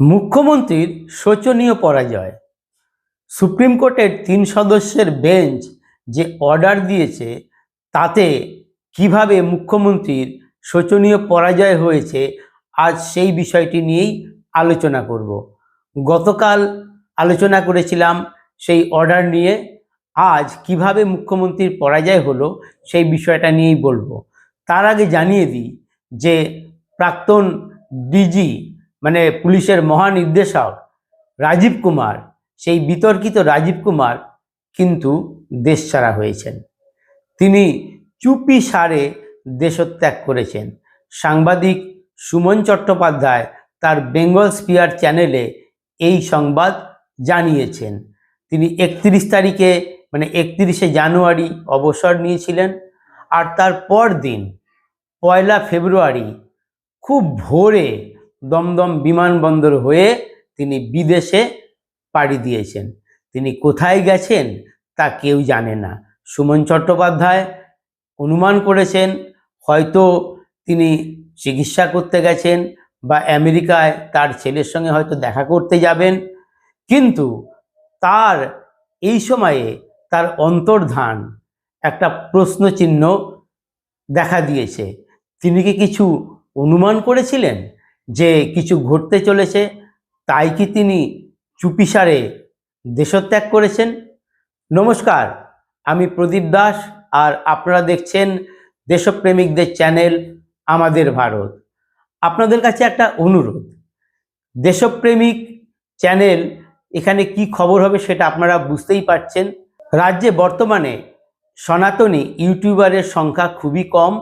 মুখ্যমন্ত্রীর শোচনীয় পরাজয়। সুপ্রিম কোর্টের তিন সদস্যের বেঞ্চ যে অর্ডার দিয়েছে, তাতে কীভাবে মুখ্যমন্ত্রীর শোচনীয় পরাজয় হয়েছে, আজ সেই বিষয়টি নিয়েই আলোচনা করব। গতকাল আলোচনা করেছিলাম সেই অর্ডার নিয়ে, আজ কীভাবে মুখ্যমন্ত্রীর পরাজয় হলো সেই বিষয়টা নিয়েই বলব। তার আগে জানিয়ে দিই যে, প্রাক্তন ডিজি মানে পুলিশের মহানির্দেশক রাজীব কুমার, সেই বিতর্কিত রাজীব কুমার কিন্তু দেশ ছাড়া হয়েছেন। তিনি চুপি সারে দেশত্যাগ করেছেন। সাংবাদিক সুমন চট্টোপাধ্যায় তার বেঙ্গল স্পিয়ার চ্যানেলে এই সংবাদ জানিয়েছেন। তিনি একত্রিশ তারিখে মানে একত্রিশে জানুয়ারি অবসর নিয়েছিলেন আর তার পর দিন পয়লা ফেব্রুয়ারি, খুব ভোরে দমদম বিমানবন্দর হয়ে তিনি বিদেশে পাড়ি দিয়েছেন। তিনি কোথায় গেছেন তা কেউ জানে না। সুমন চট্টোপাধ্যায় অনুমান করেছেন, হয়তো তিনি চিকিৎসা করতে গেছেন বা আমেরিকায় তার ছেলের সঙ্গে হয়তো দেখা করতে যাবেন, কিন্তু তার এই সময়ে তার অন্তর্ধান একটা প্রশ্নচিহ্ন দেখা দিয়েছে। তিনি কি কিছু অনুমান করেছিলেন? যে কিছু ঘটতে চলেছে, তাই কি তিনি চুপিসারে দেশত্যাগ করেছেন? নমস্কার, আমি প্রদীপ দাস আর আপনারা দেখছেন দেশপ্রেমিকদের চ্যানেল আমাদের ভারত। আপনাদের কাছে একটা অনুরোধ, দেশপ্রেমিক চ্যানেল এখানে কি খবর হবে সেটা আপনারা বুঝতেই পারছেন। রাজ্যে বর্তমানে সনাতনী ইউটিউবারের সংখ্যা খুবই কম,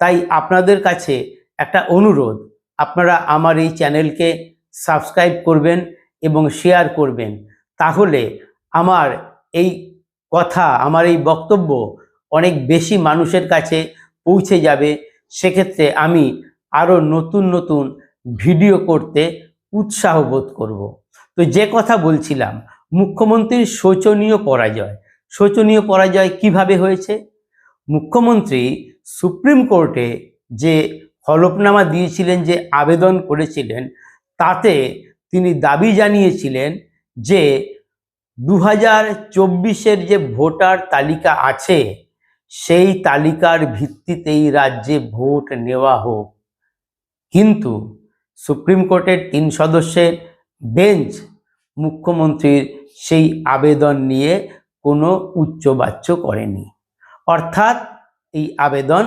তাই আপনাদের কাছে একটা অনুরোধ আপনারা আমার এই চ্যানেলকে সাবস্ক্রাইব করবেন এবং শেয়ার করবেন। তাহলে আমার এই কথা, আমার এই বক্তব্য অনেক বেশি মানুষের কাছে পৌঁছে যাবে। সেক্ষেত্রে আমি আরও নতুন নতুন ভিডিও করতে উৎসাহ বোধ করব। তো যে কথা বলছিলাম, মুখ্যমন্ত্রীর শোচনীয় পরাজয়। শোচনীয় পরাজয় কীভাবে হয়েছে? মুখ্যমন্ত্রী সুপ্রিম কোর্টে যে হলফনামা দিয়েছিলেন যে আবেদন করেছিলেন, তাতে তিনি দাবি জানিয়েছিলেন যে দু হাজার যে ভোটার তালিকা আছে, সেই তালিকার ভিত্তিতেই রাজ্যে ভোট নেওয়া হোক। কিন্তু সুপ্রিম কোর্টের তিন সদস্যের বেঞ্চ মুখ্যমন্ত্রীর সেই আবেদন নিয়ে কোনো উচ্চবাচ্য করেনি। অর্থাৎ এই আবেদন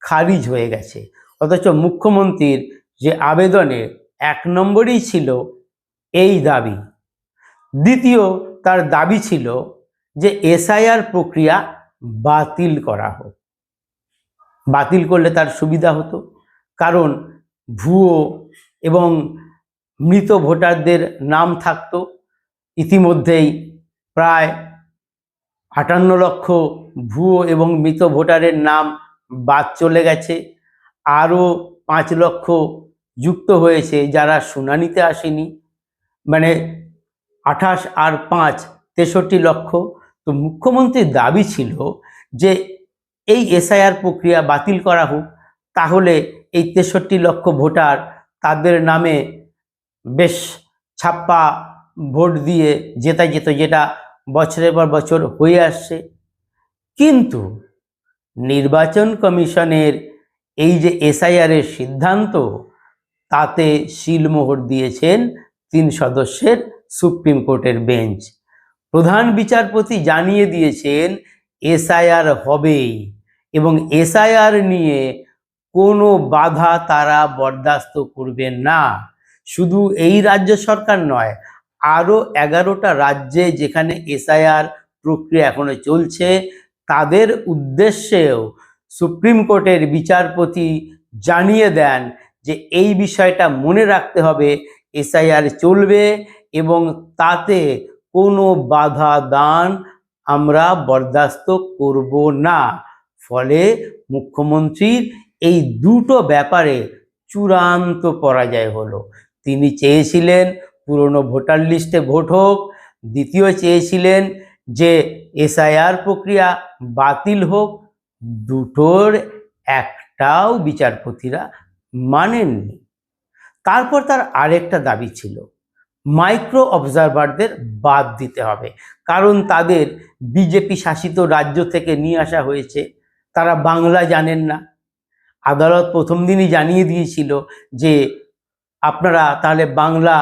খারিজ হয়ে গেছে। অথচ মুখ্যমন্ত্রীর যে আবেদনের এক নম্বরই ছিল এই দাবি। দ্বিতীয় তার দাবি ছিল যে এসআইআর প্রক্রিয়া বাতিল করা হোক। বাতিল করলে তার সুবিধা হতো, কারণ ভুয়ো এবং মৃত ভোটারদের নাম থাকতো। ইতিমধ্যেই প্রায় আটান্ন লক্ষ ভুয়ো এবং মৃত ভোটারের নাম বাদ চলে গেছে। আরও পাঁচ লক্ষ যুক্ত হয়েছে যারা শুনানিতে আসেনি। মানে আঠাশ আর পাঁচ তেষট্টি লক্ষ। তো মুখ্যমন্ত্রীর দাবি ছিল যে এই এসআইআর প্রক্রিয়া বাতিল করা হোক, তাহলে এই তেষট্টি লক্ষ ভোটার তাদের নামে বেশ ছাপ্পা ভোট দিয়ে জেতা যেত, যেটা বছরের পর বছর হয়ে আসছে। কিন্তু নির্বাচন কমিশনের এই যে এসআইআরের সিদ্ধান্ত, তাতে শিলমোহর দিয়েছেন তিন সদস্যের সুপ্রিম কোর্টের বেঞ্চ। প্রধান বিচারপতি জানিয়ে দিয়েছেন এসআইআর হবেই এবং এসআইআর নিয়ে কোনো বাধা তারা বরদাস্ত করবেন না। শুধু এই রাজ্য সরকার নয়, আরও এগারোটা রাজ্যে যেখানে এসআইআর প্রক্রিয়া এখনও চলছে, তাদের উদ্দেশ্যেও সুপ্রিম কোর্টের বিচারপতি জানিয়ে দেন যে এই বিষয়টা মনে রাখতে হবে, এসআইআর চলবে এবং তাতে কোনো বাধা দান আমরা বরদাস্ত করব না। ফলে মুখ্যমন্ত্রীর এই দুটো ব্যাপারে চূড়ান্ত পরাজয় হলো। তিনি চেয়েছিলেন পুরনো ভোটার লিস্টে ভোট হোক, দ্বিতীয় চেয়েছিলেন যে এসআইআর প্রক্রিয়া বাতিল হোক দুটোর একটাও বিচারপতিরা মানেননি। তারপর তার আরেকটা দাবি ছিল, মাইক্রো অবজারভারদের বাদ দিতে হবে, কারণ তাদের বিজেপি শাসিত রাজ্য থেকে নিয়ে আসা হয়েছে, তারা বাংলা জানেন না। আদালত প্রথম দিনই জানিয়ে দিয়েছিল যে, আপনারা তাহলে বাংলা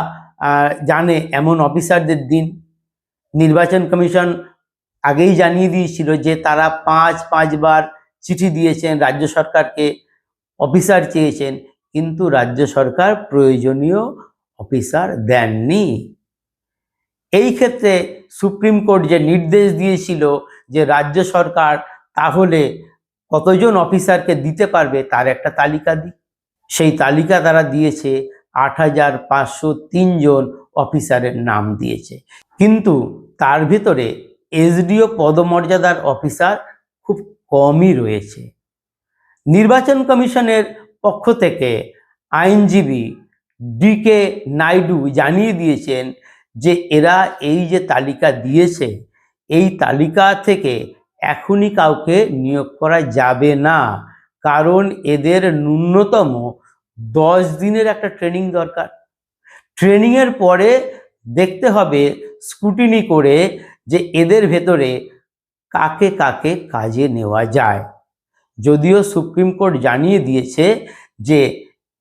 জানে এমন অফিসারদের দিন। নির্বাচন কমিশন আগেই জানিয়ে দিয়েছিল যে তারা পাঁচ, পাঁচবার চিঠি দিয়েছেন, রাজ্য সরকারকে অফিসার চেয়েছেন, কিন্তু রাজ্য সরকার প্রয়োজনীয় অফিসার দেননি। এই ক্ষেত্রে সুপ্রিম কোর্ট যে নির্দেশ দিয়েছিল যে রাজ্য সরকার তাহলে কতজন অফিসারকে দিতে পারবে, তার একটা তালিকা দিই। সেই তালিকা তারা দিয়েছে, আট হাজার পাঁচশো তিনজন অফিসারের নাম দিয়েছে। কিন্তু তার ভিতরে এসডিও পদমর্যাদার অফিসার খুব কমই রয়েছে। নির্বাচন কমিশনের পক্ষ থেকে আইনজীবী ডিকে নাইডু জানিয়ে দিয়েছেন যে এরা এই যে তালিকা দিয়েছে, এই তালিকা থেকে এখনই কাউকে নিয়োগ করা যাবে না। কারণ এদের ন্যূনতম দশ দিনের একটা ট্রেনিং দরকার। ট্রেনিংয়ের পরে দেখতে হবে স্কুটিনি করে যে এদের ভেতরে কাকে কাকে কাজে নেওয়া যায়। যদিও সুপ্রিম কোর্ট জানিয়ে দিয়েছে যে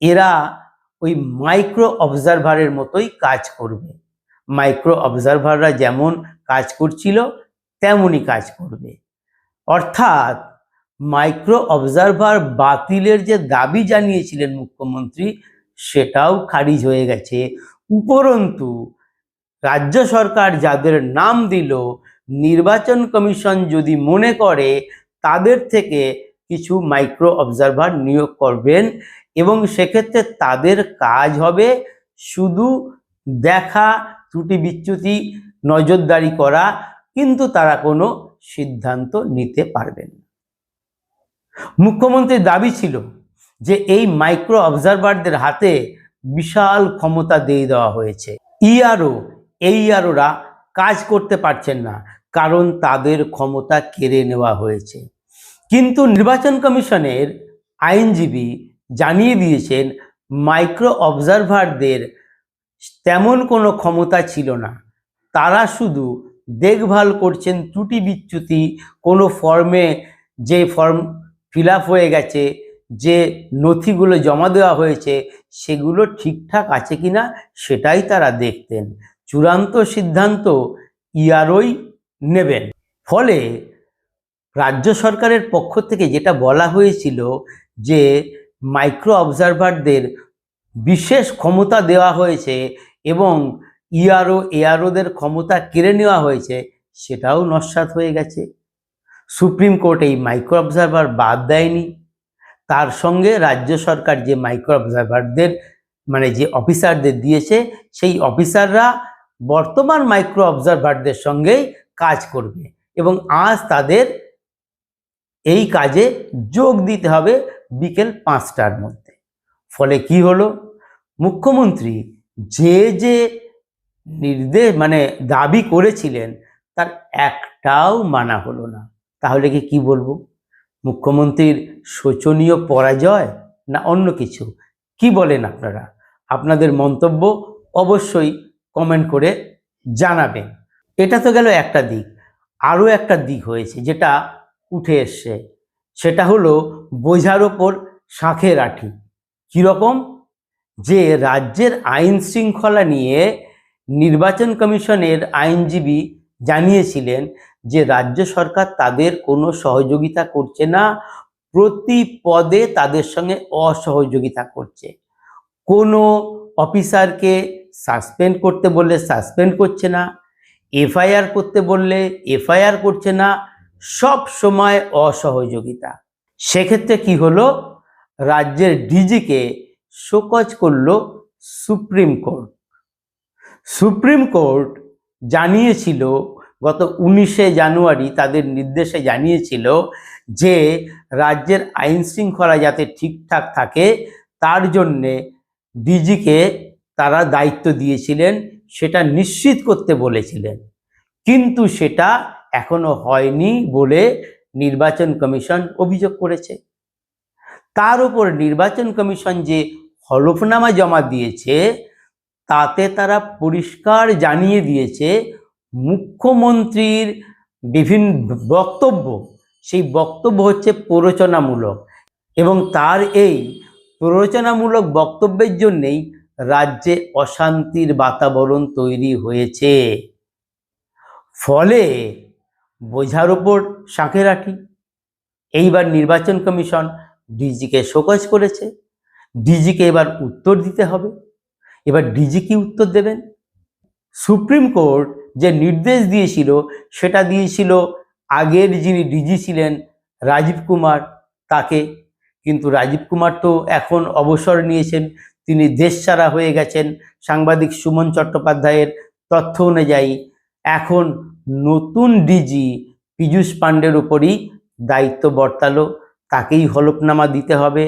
এরা ওই মাইক্রো অবজারভারের মতোই কাজ করবে। মাইক্রো অবজারভাররা যেমন কাজ করছিল, তেমনই কাজ করবে। অর্থাৎ মাইক্রো অবজারভার বাতিলের যে দাবি জানিয়েছিলেন মুখ্যমন্ত্রী, সেটাও খারিজ হয়ে গেছে। উপরন্তু রাজ্য সরকার যাদের নাম দিল, নির্বাচন কমিশন যদি মনে করে, তাদের থেকে কিছু মাইক্রো অবজারভার নিয়োগ করবেন এবং সেক্ষেত্রে তাদের কাজ হবে শুধু দেখা, ত্রুটি বিচ্যুতি, নজরদারি করা, কিন্তু তারা কোনো সিদ্ধান্ত নিতে পারবেন মুখ্যমন্ত্রীর দাবি ছিল যে এই মাইক্রো অবজারভারদের হাতে বিশাল ক্ষমতা দিয়ে দেওয়া হয়েছে। ইআরও এই কাজ করতে পারছেন না, কারণ তাদের ক্ষমতা কেড়ে নেওয়া হয়েছে। কিন্তু নির্বাচন কমিশনের আইনজীবী জানিয়ে দিয়েছেন, মাইক্রো অবজারভারদের তেমন কোনো ক্ষমতা ছিল না। তারা শুধু দেখভাল করছেন ত্রুটি বিচ্যুতি, কোনো ফর্মে যে ফর্ম ফিল হয়ে গেছে, যে নথিগুলো জমা দেওয়া হয়েছে, সেগুলো ঠিকঠাক আছে কিনা সেটাই তারা দেখতেন। চূড়ান্ত সিদ্ধান্ত ইয়ারই নেবেন। ফলে রাজ্য সরকারের পক্ষ থেকে যেটা বলা হয়েছিল যে মাইক্রো অবজারভারদের বিশেষ ক্ষমতা দেওয়া হয়েছে এবং ইআরও এআরওদের ক্ষমতা কেড়ে নেওয়া হয়েছে, সেটাও নস্বাত হয়ে গেছে। সুপ্রিম কোর্ট এই মাইক্রো অবজারভার বাদ দেয়নি। তার সঙ্গে রাজ্য সরকার যে মাইক্রো অবজারভারদের মানে যে অফিসারদের দিয়েছে, সেই অফিসাররা বর্তমান মাইক্রো অবজারভারদের সঙ্গেই কাজ করবে এবং আজ তাদের এই কাজে যোগ দিতে হবে বিকেল পাঁচটার মধ্যে। ফলে কি হলো? মুখ্যমন্ত্রী যে যে নির্দেশ মানে দাবি করেছিলেন, তার একটাও মানা হলো না। তাহলে কি কি বলব? মুখ্যমন্ত্রীর শোচনীয় পরাজয় না অন্য কিছু? কি বলেন আপনারা? আপনাদের মন্তব্য অবশ্যই কমেন্ট করে জানাবেন এটা তো গেল একটা দিক। আরও একটা দিক হয়েছে যেটা উঠে এসছে। সেটা হলো বোঝার ওপর শাঁখের আঠি। কীরকম যে রাজ্যের আইন শৃঙ্খলা নিয়ে নির্বাচন কমিশনের আইনজীবী জানিয়েছিলেন যে রাজ্য সরকার তাদের কোনো সহযোগিতা করছে না, প্রতি পদে তাদের সঙ্গে অসহযোগিতা করছে। কোনো অফিসারকে সাসপেন্ড করতে বললে সাসপেন্ড করছে না, এফআইআর করতে বললে এফআইআর করছে না, সব সময় অসহযোগিতা। সেক্ষেত্রে কি হলো? রাজ্যের ডিজিকে শোকজ করল সুপ্রিম কোর্ট। সুপ্রিম কোর্ট জানিয়েছিল, গত উনিশে জানুয়ারি তাদের নির্দেশে জানিয়েছিল যে রাজ্যের আইন শৃঙ্খলা যাতে ঠিকঠাক থাকে, তার জন্যে ডিজিকে তারা দায়িত্ব দিয়েছিলেন, সেটা নিশ্চিত করতে বলেছিলেন। কিন্তু সেটা এখনও হয়নি বলে নির্বাচন কমিশন অভিযোগ করেছে। তার উপর নির্বাচন কমিশন যে হলফনামা জমা দিয়েছে, তাতে তারা পরিষ্কার জানিয়ে দিয়েছে, মুখ্যমন্ত্রীর বিভিন্ন বক্তব্য, সেই বক্তব্য হচ্ছে প্ররোচনামূলক এবং তার এই প্ররোচনামূলক বক্তব্যের জন্যেই রাজ্যে অশান্তির বাতাবরণ তৈরি হয়েছে। ফলে বোঝার ওপর শাঁখে রাখি। এইবার নির্বাচন কমিশন ডিজিকে শোকজ করেছে। ডিজিকে এবার উত্তর দিতে হবে। এবার ডিজি কি উত্তর দেবেন? সুপ্রিম কোর্ট যে নির্দেশ দিয়েছিল, সেটা দিয়েছিল আগের যিনি ডিজি ছিলেন রাজীব কুমার, তাকে। কিন্তু রাজীব কুমার তো এখন অবসর নিয়েছেন তিনি দেশ দেশছাড়া হয়ে গেছেন। সাংবাদিক সুমন চট্টোপাধ্যায়ের তথ্য অনুযায়ী, এখন নতুন ডিজি পীযূষ পাণ্ডের উপরই দায়িত্ব বর্তালো। তাকেই হলফনামা দিতে হবে,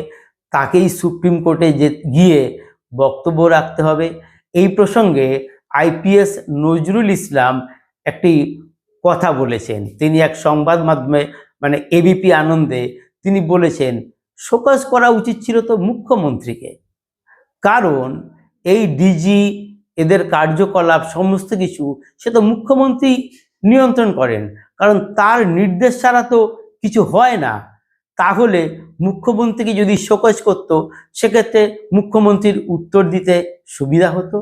তাকেই সুপ্রিম কোর্টে যে গিয়ে বক্তব্য রাখতে হবে। এই প্রসঙ্গে আইপিএস নজরুল ইসলাম একটি কথা বলেছেন। তিনি এক সংবাদ মাধ্যমে মানে এবিপি আনন্দে তিনি বলেছেন শোকজ করা উচিত ছিল তো মুখ্যমন্ত্রীকে। কারণ এই ডিজি এদের কার্যকলাপ, সমস্ত কিছু, সে তো মুখ্যমন্ত্রী নিয়ন্ত্রণ করেন। কারণ তার নির্দেশ ছাড়া তো কিছু হয় না। তাহলে মুখ্যমন্ত্রীকে যদি শোকজ করত, সেক্ষেত্রে মুখ্যমন্ত্রীর উত্তর দিতে সুবিধা হতো।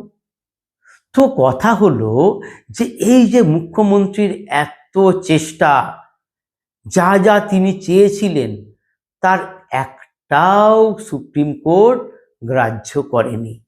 তো কথা হলো যে, এই যে মুখ্যমন্ত্রীর এত চেষ্টা, যা যা তিনি চেয়েছিলেন, তার একটাও সুপ্রিম কোর্ট গ্রাহ্য করেনি।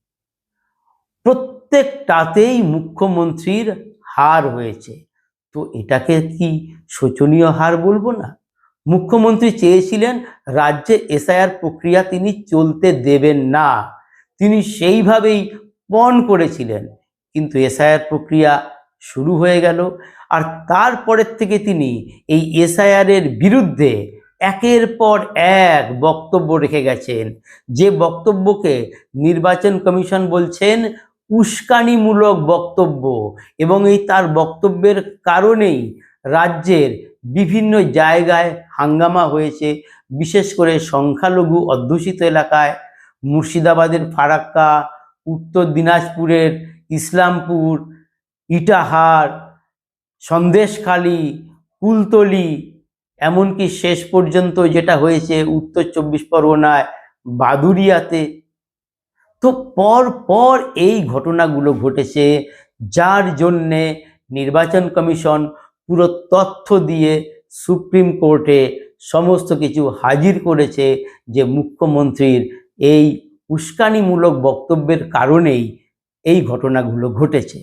প্রত্যেকটাতেই মুখ্যমন্ত্রীর হার হয়েছে। তো এটাকে কি শোচনীয় হার বলব না? মুখ্যমন্ত্রী চেয়েছিলেন রাজ্যে এসআইআর প্রক্রিয়া তিনি চলতে দেবেন না। তিনি সেইভাবেই পণ করেছিলেন। কিন্তু এসআইআর প্রক্রিয়া শুরু হয়ে গেল। আর তারপরের থেকে তিনি এই এসআইআর এর বিরুদ্ধে একের পর এক বক্তব্য রেখে গেছেন। যে বক্তব্যকে নির্বাচন কমিশন বলছেন, উস্কানিমূলক বক্তব্য এবং এই তার বক্তব্যের কারণেই রাজ্যের বিভিন্ন জায়গায় হাঙ্গামা হয়েছে, বিশেষ করে সংখ্যালঘু অধ্যুষিত এলাকায়। মুর্শিদাবাদের ফারাক্কা, উত্তর দিনাজপুরের ইসলামপুর, ইটাহার, সন্দেশখালি, কুলতলি এমনকি শেষ পর্যন্ত যেটা হয়েছে উত্তর চব্বিশ পরগনায় বাদুরিয়াতে তো পর পর এই ঘটনাগুলো ঘটেছে, যার জন্যে নির্বাচন কমিশন পুরো তথ্য দিয়ে সুপ্রিম কোর্টে সমস্ত কিছু হাজির করেছে যে মুখ্যমন্ত্রীর এই উস্কানিমূলক বক্তব্যের কারণেই এই ঘটনাগুলো ঘটেছে।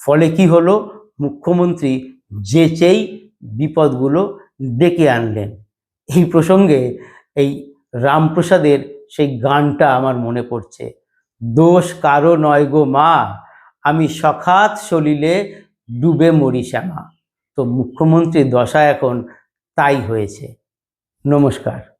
ফলে কি হলো? মুখ্যমন্ত্রী যেচেই বিপদগুলো ডেকে আনলেন। এই প্রসঙ্গে এই রামপ্রসাদের সেই গানটা আমার মনে পড়ছে। দোষ কারও নয় গো মা, আমি সখাত সলিলে ডুবে মরি শ্যামা। তো মুখ্যমন্ত্রীর দশা এখন তাই হয়েছে। নমস্কার।